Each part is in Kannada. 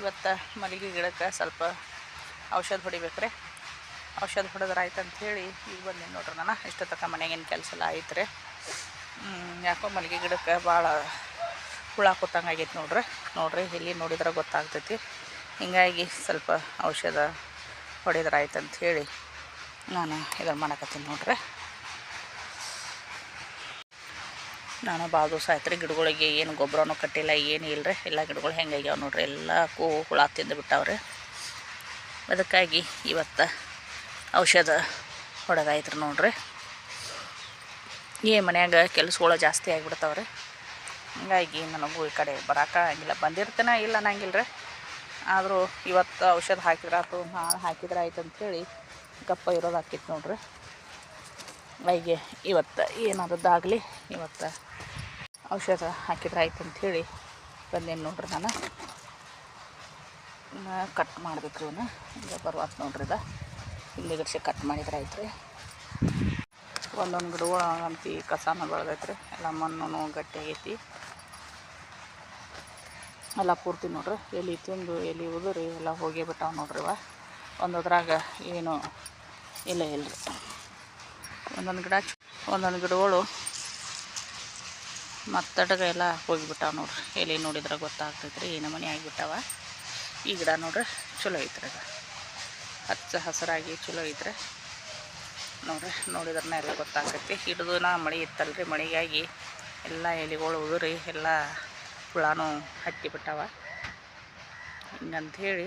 ಇವತ್ತು ಮಲ್ಲಿಗೆ ಗಿಡಕ್ಕೆ ಸ್ವಲ್ಪ ಔಷಧ ಹೊಡಿಬೇಕ್ರಿ. ಔಷಧ ಹೊಡೆದ್ರೆ ಆಯ್ತು ಅಂಥೇಳಿ ಈಗ ಬಂದೀನಿ ನೋಡ್ರಿ ನಾನು. ಇಷ್ಟು ತಕ್ಕ ಮನೆಗೇನು ಕೆಲಸ ಎಲ್ಲ ಆಯ್ತು ರೀ ಯಾಕೋ ಮಲ್ಲಿಗೆ ಗಿಡಕ್ಕೆ ಭಾಳ ಹುಳ ಕೊಟ್ಟಂಗೆ ಆಗೈತೆ ನೋಡ್ರಿ. ನೋಡ್ರಿ ಇಲ್ಲಿ ನೋಡಿದ್ರೆ ಗೊತ್ತಾಗ್ತೈತಿ. ಹೀಗಾಗಿ ಸ್ವಲ್ಪ ಔಷಧ ಹೊಡೆದ್ರೆ ಆಯ್ತು ಅಂಥೇಳಿ ನಾನು ಇದನ್ನು ಮಾಡಕತ್ತೀನಿ ನೋಡ್ರಿ. ನಾನು ಭಾಳ ದಿವಸ ಆಯ್ತು ರೀ ಗಿಡಗಳಿಗೆ ಏನು ಗೊಬ್ಬರನೂ ಕಟ್ಟಿಲ್ಲ, ಏನು ಇಲ್ಲ ರೀ ಎಲ್ಲ ಗಿಡಗಳು ಹೆಂಗಾಗ್ಯಾವ ನೋಡ್ರಿ. ಕೂ ಹುಳ ತಿಂದು ಬಿಟ್ಟಾವ್ರಿ. ಅದಕ್ಕಾಗಿ ಇವತ್ತು ಔಷಧ ಹೊಡೆದಾಯ್ತು ನೋಡ್ರಿ. ಈ ಮನ್ಯಾಗ ಕೆಲಸಗಳು ಜಾಸ್ತಿ ಆಗಿಬಿಡ್ತಾವ್ರಿ. ಹಂಗಾಗಿ ನನಗೂ ಈ ಕಡೆ ಬರೋಕ್ಕಾಗಿಲ್ಲ ಬಂದಿರ್ತೇನೆ ಇಲ್ಲ ಅನ್ನಂಗಿಲ್ಲ ರೀ ಆದರೂ ಇವತ್ತು ಔಷಧ ಹಾಕಿದ್ರೆ ಆಯ್ತು ನಾಳೆ ಹಾಕಿದ್ರೆ ಆಯ್ತು ಅಂಥೇಳಿ ಗಪ್ಪ ಇರೋದು ಹಾಕಿತ್ತು ನೋಡ್ರಿ. ಹೀಗೆ ಇವತ್ತು ಏನಾದದ್ದಾಗಲಿ ಇವತ್ತು ಔಷಧ ಹಾಕಿದ್ರೆ ಆಯ್ತು ಅಂಥೇಳಿ ಬಂದೇನು ನೋಡ್ರಿ ನಾನು. ಕಟ್ ಮಾಡ್ಬೇಕು ಇವನ್ನ ಈಗ ಬರ್ವಾತ್ ನೋಡ್ರಿ ಇದು. ಹಿಂದೆ ಕಟ್ ಮಾಡಿದ್ರೆ ಆಯ್ತು ರೀ. ಒಂದೊಂದು ಗಿಡಗಳು ಅಂತಿ ಕಸಾನ ಬೆಳೆದೈತೆ ರೀ ಎಲ್ಲ ಮಣ್ಣು ಗಟ್ಟಿ ಆಗೈತಿ. ಎಲ್ಲ ಪೂರ್ತಿ ನೋಡ್ರಿ. ಎಲ್ಲಿ ತಿಂದು ಎಲ್ಲಿ ಉದುರಿ ಎಲ್ಲ ಹೋಗಿ ಬಿಟ್ಟಾವೆ ನೋಡ್ರಿ ಇವ. ಒಂದದ್ರಾಗ ಏನು ಇಲ್ಲ ಇಲ್ಲ ರೀ ಒಂದೊಂದು ಗಿಡ ಒಂದೊಂದು ಗಿಡಗಳು ಮತ್ತಡ್ಗ ಎಲ್ಲ ಹೋಗಿಬಿಟ್ಟಾವ ನೋಡ್ರಿ. ಎಲೆ ನೋಡಿದ್ರೆ ಗೊತ್ತಾಗ್ತೈತೆ ರೀ ಏನು ಮನೆ ಆಗಿಬಿಟ್ಟಾವ. ಈ ಗಿಡ ನೋಡ್ರಿ ಚಲೋ ಐತ್ರಿ ಅದು. ಹಚ್ಚ ಹಸಿರಾಗಿ ಚಲೋ ಐತ್ರಿ. ನೋಡ್ರಿ ನೋಡಿದ್ರೆ ಎಲ್ಲ ಗೊತ್ತಾಗ್ತೈತಿ. ಹಿಡಿದು ನಾ ಮಳೆ ಇತ್ತಲ್ರಿ. ಮಳೆಗಾಗಿ ಎಲ್ಲ ಎಲೆಗಳು ಉದುರಿ ಎಲ್ಲ ಹುಳಾನು ಹತ್ತಿ ಬಿಟ್ಟಾವ ಹಿಂಗಂಥೇಳಿ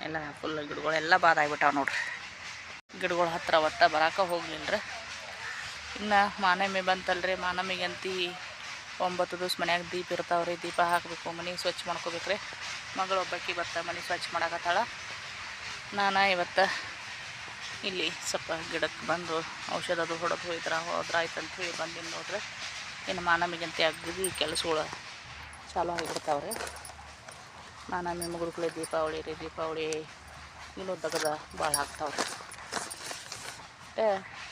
ಎಲ್ಲ ಫುಲ್ ಗಿಡಗಳೆಲ್ಲ ಬಾದಾಗಿಬಿಟ್ಟಾವ ನೋಡ್ರಿ. ಗಿಡಗಳ ಹತ್ರ ಒಟ್ಟ ಬರಾಕ ಹೋಗ್ಲಿಲ್ಲ ರೀ ಇನ್ನು ಮಾನಮಿ ಬಂತಲ್ರಿ, ಮಾನಮಿಗಂತಿ ಒಂಬತ್ತು ದಿವ್ಸ ಮನ್ಯಾಗ ದೀಪ ಇರ್ತಾವ್ರಿ, ದೀಪ ಹಾಕಬೇಕು ಮನೆ ಸ್ವಚ್ಛ ಮಾಡ್ಕೋಬೇಕು ರೀ ಮಗಳು ಒಬ್ಬಾಕಿ ಬರ್ತಾ ಮನೆ ಸ್ವಚ್ಛ ಮಾಡಕತ್ತಾಳ. ನಾನು ಇವತ್ತು ಇಲ್ಲಿ ಸ್ವಲ್ಪ ಗಿಡಕ್ಕೆ ಬಂದು ಔಷಧ ಅದು ಹೊಡೆದು ಹೋಯ್ತರ ಹೋದ್ರೆ ಆಯ್ತು ಅಂತೇಳಿ ಬಂದೀನಿ ನೋಡ್ರಿ. ಇನ್ನು ಮಾನಮಿಗಂತೆ ಅಗ್ದಿ ಕೆಲಸಗಳು ಚಾಲು ಆಗಿಬಿಡ್ತಾವ್ರಿ. ಮಾನಮಿ ಕೂಡ ದೀಪಾವಳಿ ರೀ, ದೀಪಾವಳಿ ಇನ್ನೂ ದಗದ ಭಾಳ ಆಗ್ತಾವ್ರಿ.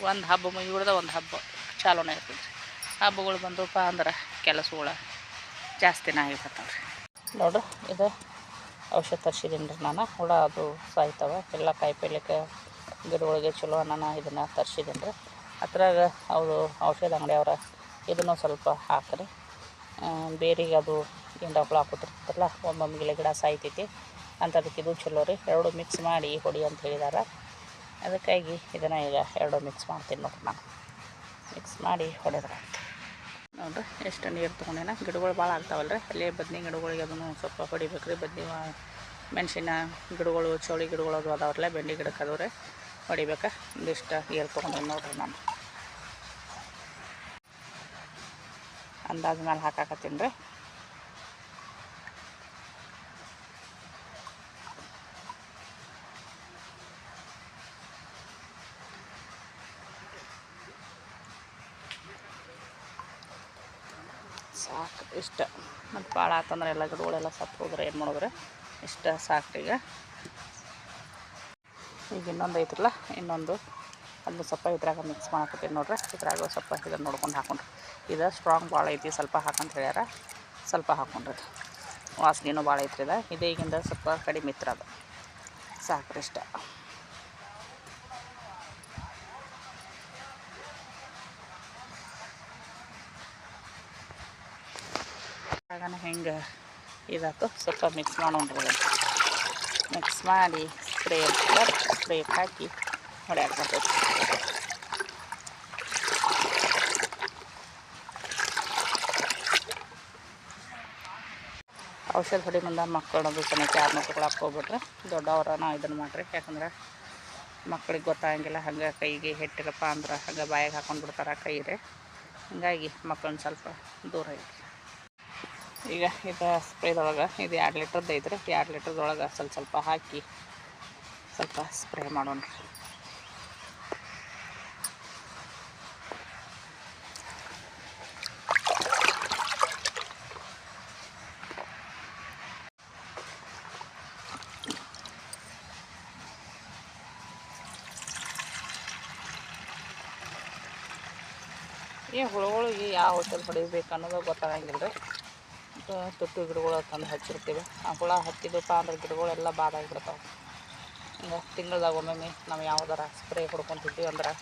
ಒಂದು ಹಬ್ಬ ಮುಗಿಬಿಡ್ದ ಒಂದು ಹಬ್ಬ ಚಾಲೂನೇ ಇರ್ತದೆ ಹಬ್ಬಗಳು ಬಂದವಪ್ಪ ಅಂದ್ರೆ ಕೆಲಸಗಳು ಜಾಸ್ತಿನೇ ರೀ ನೋಡ್ರಿ ಇದು ಔಷಧ ತರಿಸಿದ್ದೀನಿ ರೀ ನಾನು. ಹುಳ ಅದು ಸಾಯ್ತವೆ. ಎಲ್ಲ ಕಾಯಿ ಪಲ್ಯಕ್ಕೆ, ಗಿಡಗಳಿಗೆ ಚಲೋ ನಾನು ಇದನ್ನು ತರಿಸಿದ್ದೀನಿ ರೀ. ಅದ್ರಾಗ ಅವರು ಔಷಧ ಅಂಗಡಿಯವ್ರ ಇದನ್ನು ಸ್ವಲ್ಪ ಹಾಕ್ರಿ. ಬೇರಿಗೆ ಅದು ಗಿಂಡ ಹುಳ ಹಾಕುತ್ತಿರ್ತಲ್ಲ ಒಮ್ಮೊಮ್ಮಿಗೆ ಗಿಡ ಸಾಯ್ತೈತಿ. ಅಂಥದಕ್ಕೆ ಇದು ಚಲೋ ರೀ. ಎರಡು ಮಿಕ್ಸ್ ಮಾಡಿ ಹೊಡಿ ಅಂತ ಹೇಳಿದಾರೆ. ಅದಕ್ಕಾಗಿ ಇದನ್ನು ಈಗ ಎರಡು ಮಿಕ್ಸ್ ಮಾಡ್ತೀನಿ ನೋಡ್ರಿ ನಾನು. ಮಿಕ್ಸ್ ಮಾಡಿ ಹೊಡೆದ್ರೆ ನೋಡ್ರಿ, ಎಷ್ಟು ನೀರು ತೊಗೊಂಡೇನ? ಗಿಡಗಳು ಭಾಳ ಆಗ್ತಾವಲ್ಲ ರೀ ಅಲ್ಲೇ ಬದ್ನಿ ಗಿಡಗಳಿಗೆ ಅದನ್ನು ಸ್ವಲ್ಪ ಹೊಡಿಬೇಕು ರೀ ಬದ್ನಿ ಮೆಣಸಿನ ಗಿಡಗಳು, ಚೌಳಿ ಗಿಡಗಳು ಅದು ಅದಾವ್ರಲ್ಲ, ಬೆಂಡಿ ಗಿಡಕ್ಕೆ ಅದಾವ ರೀ ಹೊಡಿಬೇಕಾ. ಒಂದಿಷ್ಟು ನೀರು ತೊಗೊಂಡೇನೆ ನೋಡ್ರಿ ನಾನು. ಅಂದಾಜು ಮೇಲೆ ಹಾಕಾಕತ್ತೀನಿ ರೀ. ಸಾಕು, ಇಷ್ಟ. ಮತ್ತು ಭಾಳ ಆತಂದ್ರೆ ಎಲ್ಲ ಗಿಡಗಳೆಲ್ಲ ಸತ್ತು ಹೋದ್ರೆ ಏನು ಮಾಡಿದ್ರೆ? ಇಷ್ಟ ಸಾಕು ಈಗ. ಈಗ ಇನ್ನೊಂದು ಐತ್ರಲ್ಲ, ಇನ್ನೊಂದು ಅದನ್ನು ಸ್ವಲ್ಪ ಇದ್ರಾಗ ಮಿಕ್ಸ್ ಮಾಡಕತ್ತೀನಿ ನೋಡ್ರಿ. ಇದ್ರಾಗ ಸ್ವಲ್ಪ ಇದನ್ನು ನೋಡ್ಕೊಂಡು ಹಾಕೊಂಡ್ರಿ. ಇದು ಸ್ಟ್ರಾಂಗ್ ಭಾಳ ಐತಿ, ಸ್ವಲ್ಪ ಹಾಕಂತ ಹೇಳ್ಯಾರ. ಸ್ವಲ್ಪ ಹಾಕೊಂಡ್ರಿ. ವಾಸನೆನೂ ಭಾಳ ಐತ್ರಿ ಇದು. ಇದೇ ಈಗಿಂದ ಸ್ವಲ್ಪ ಕಡಿಮೆ ಇತ್ರ ಅದು. ಸಾಕ್ರಿ ಇಷ್ಟ. ಆಗಾನ ಹೆಂಗೆ ಇದಾತು? ಸ್ವಲ್ಪ ಮಿಕ್ಸ್ ಮಾಡೋಣ ಮಿಕ್ಸ್ ಮಾಡಿ ಸ್ಪ್ರೇ ಸ್ಪ್ರೇ ಹಾಕಿ ಹೊಡ್ಯಾಕ ಬರ್ತೈತಿ ಔಷಧ ಹೊಡಿ ಮುಂದೆ ಮಕ್ಕಳದು ಸಮೇತ ಯಾರನ್ನೂ ತಗೊಳಕ್ಕೆ ಹೋಗ್ಬಿಟ್ರೆ ದೊಡ್ಡವ್ರನ್ನ ಇದನ್ನು ಮಾಡ್ರಿ. ಯಾಕಂದ್ರೆ ಮಕ್ಕಳಿಗೆ ಗೊತ್ತಾಗಂಗಿಲ್ಲ, ಹಂಗೆ ಕೈಗೆ ಹೆಟ್ಟಿರಪ್ಪ ಅಂದ್ರೆ ಹಂಗೆ ಬಾಯಿಗೆ ಹಾಕೊಂಡು ಬಿಡ್ತಾರೆ ಕೈ ರೀ ಹಂಗಾಗಿ ಮಕ್ಕಳನ್ನ ಸ್ವಲ್ಪ ದೂರ ಇಡ್ರಿ. ಈಗ ಇದು ಸ್ಪ್ರೇದೊಳಗೆ ಇದು ಎರಡು ಲೀಟ್ರದ್ದು ಐತ್ರಿ. ಎರಡು ಲೀಟ್ರದೊಳಗೆ ಸ್ವಲ್ಪ ಸ್ವಲ್ಪ ಹಾಕಿ ಸ್ವಲ್ಪ ಸ್ಪ್ರೇ ಮಾಡೋಣ. ಈ ಹುಳುಗಳಿಗೆ ಯಾವ ಔಷಧ ಹೊಡಿಬೇಕು ಅನ್ನೋದು ಗೊತ್ತಾಗಂಗಿಲ್ಲ ರೀ ಇವಕ್ಕೆ ತೊಟ್ಟು ಗಿಡಗಳು ತಂದು ಹಚ್ಚಿರ್ತೀವಿ. ಆ ಹುಳ ಹತ್ತಿದಪ್ಪ ಅಂದ್ರೆ ಗಿಡಗಳೆಲ್ಲ ಬಾದಾಗಿಬಿಡ್ತಾವೆ. ಹಿಂಗೆ ತಿಂಗಳ್ದಾಗ ಒಮ್ಮೊಮ್ಮೆ ನಾವು ಯಾವ್ದಾರ ಸ್ಪ್ರೇ ಹೊಡ್ಕೊತಿದ್ವಿ ಅಂದ್ರೆ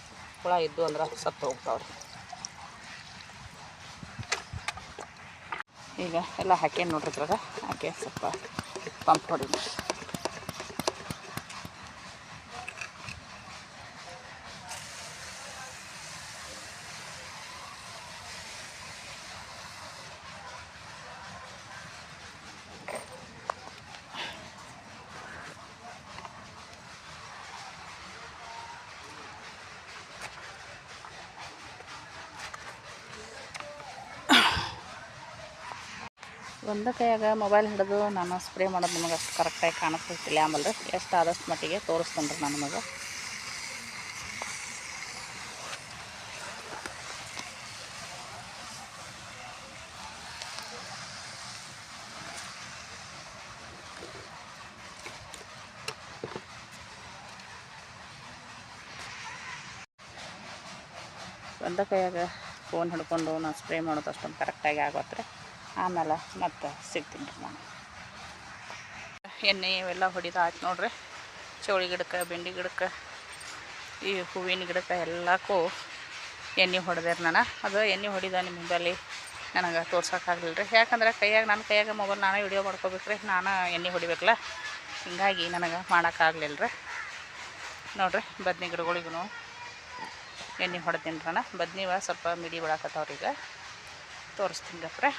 ಹುಳ ಇದ್ದು ಅಂದ್ರೆ ಸತ್ತು ಹೋಗ್ತಾವ್ರಿ. ಈಗ ಎಲ್ಲ ಹಾಕೇನು ನೋಡ್ರಿ ಇದ್ರಾಗ? ಹಾಕಿ ಸ್ವಲ್ಪ ಪಂಪ್ ಹೊಡಿ ಒಂದ ಕೈಯಾಗ ಮೊಬೈಲ್ ಹಿಡಿದು ನಾನು ಸ್ಪ್ರೇ ಮಾಡೋದು ನಿಮಗೆ ಅಷ್ಟು ಕರೆಕ್ಟಾಗಿ ಕಾಣಿಸ್ತಿಲ್ಲ ಆಮೇಲೆ ಎಷ್ಟು ಆದಷ್ಟು ಮಟ್ಟಿಗೆ ತೋರಿಸ್ತೇನೆ ರೀ ನಾನು ನಿಮಗೆ. ಒಂದ ಕೈಯಾಗ ಫೋನ್ ಹಿಡ್ಕೊಂಡು ನಾನು ಸ್ಪ್ರೇ ಮಾಡೋದು ಅಷ್ಟೊಂದು ಕರೆಕ್ಟಾಗಿ ಆಗೋತ್ರಿ. ಆಮೇಲೆ ಮತ್ತೆ ಸಿಗ್ತೀನಿ ರೀ ನಾನು. ಎಣ್ಣೆ ಇವೆಲ್ಲ ಹೊಡಿದು ಆಯ್ತು ನೋಡ್ರಿ. ಚೌಳಿ ಗಿಡಕ್ಕೆ, ಬೆಂಡಿ ಗಿಡಕ್ಕೆ, ಈ ಹೂವಿನ ಗಿಡಕ್ಕೆ ಎಲ್ಲಕ್ಕೂ ಎಣ್ಣೆ ಹೊಡೆದೇರಿ ನಾನು. ಅದು ಎಣ್ಣೆ ಹೊಡಿದ ನಿಮ್ಮ ಹಿಂಬಲ್ಲಿ ನನಗೆ ತೋರ್ಸೋಕ್ಕಾಗಲಿಲ್ಲ ರೀ. ಯಾಕಂದ್ರೆ ಕೈಯಾಗ, ನನ್ನ ಕೈಯಾಗ ಮೊಬೈಲ್ ನಾನೇ ವಿಡಿಯೋ ಮಾಡ್ಕೋಬೇಕ್ರಿ ನಾನು ಎಣ್ಣೆ ಹೊಡಿಬೇಕಲ್ಲ. ಹೀಗಾಗಿ ನನಗೆ ಮಾಡೋಕ್ಕಾಗಲಿಲ್ಲ ರೀ. ನೋಡ್ರಿ, ಬದ್ನಿ ಗಿಡಗಳಿಗೂ ಎಣ್ಣೆ ಹೊಡೆದೀನಿ ನಾನು. ಬದ್ನಿವ ಸ್ವಲ್ಪ ಮಿಡಿ ಬಿಡಾಕತ್ತವ್ರಿ ಈಗ ತೋರಿಸ್ತೀನಿ ಗಪ್ರೆ.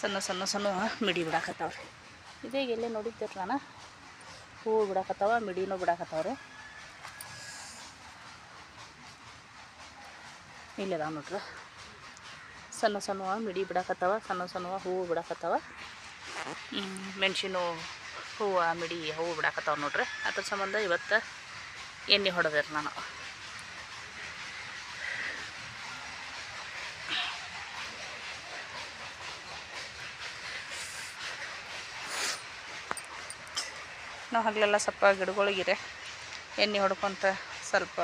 ಸಣ್ಣ ಸಣ್ಣ ಸಣ್ಣ ಮಿಡಿ ಬಿಡಾಕತ್ತಾವ್ರಿ. ಇದೇ ಎಲ್ಲೇ ನೋಡಿದ್ದೀರಿ ನಾನು. ಹೂವು ಬಿಡಾಕತ್ತಾವ, ಮಿಡಿನೂ ಬಿಡಾಕತ್ತಾವ್ರಿ. ಇಲ್ಲದಾವ ನೋಡ್ರಿ. ಸಣ್ಣ ಸಣ್ಣ ಮಿಡಿ ಬಿಡಾಕತ್ತಾವ, ಸಣ್ಣ ಸಣ್ಣ ಹೂವು ಬಿಡಾಕತ್ತಾವ. ಮೆಣಸಿನ ಹೂವು, ಮಿಡಿ, ಹೂವು ಬಿಡಾಕತ್ತಾವ ನೋಡ್ರಿ. ಅದ್ರ ಸಂಬಂಧ ಇವತ್ತು ಎಣ್ಣೆ ಹೊಡೆದ್ರಿ ನಾನು. ನಾವು ಹಗಲೆಲ್ಲ ಸ್ವಲ್ಪ ಗಿಡಗಳಿಗಿದೆ ಎಣ್ಣೆ ಹೊಡ್ಕೊತ ಸ್ವಲ್ಪ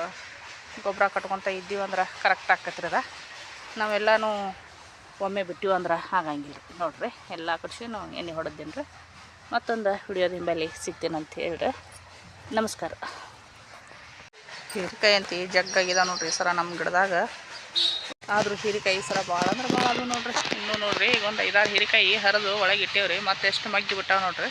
ಗೊಬ್ಬರ ಕಟ್ಕೊತ ಇದ್ದೀವಿ ಅಂದ್ರೆ ಕರೆಕ್ಟ್ ಆಕತ್ರಿ ಅದ. ನಾವೆಲ್ಲನೂ ಒಮ್ಮೆ ಬಿಟ್ಟಿವಿ ಅಂದ್ರೆ ಆಗಂಗಿಲ್ಲ ರೀ, ನೋಡಿರಿ. ಎಲ್ಲ ಕಡ್ಸಿನೂ ಎಣ್ಣೆ ಹೊಡೆದೀನಿ ರೀ. ಮತ್ತೊಂದು ಹಿಡಿಯೋದು ಬೆಲೆ ಸಿಗ್ತೀನಿ ಅಂತ ಹೇಳ್ರಿ. ನಮಸ್ಕಾರ. ಹೀರೆಕಾಯಿ ಅಂತ ಜಗ್ಗಾಗಿದೆ ನೋಡ್ರಿ ಸರ ನಮ್ಮ ಗಿಡದಾಗ. ಆದರೂ ಹೀರೆಕಾಯಿ ಸರ ಭಾಳ ಅಂದ್ರೆ ಭಾಳ ಅದು ನೋಡ್ರಿ. ಇನ್ನೂ ನೋಡ್ರಿ ಈಗ ಒಂದು ಐದಾರು ಹೀರೆಕಾಯಿ ಹರಿದು ಒಳಗೆ ಇಟ್ಟೇವ್ರಿ. ಮತ್ತೆ ಎಷ್ಟು ಮಗ್ಗಿ ಬಿಟ್ಟಾವೆ ನೋಡ್ರಿ.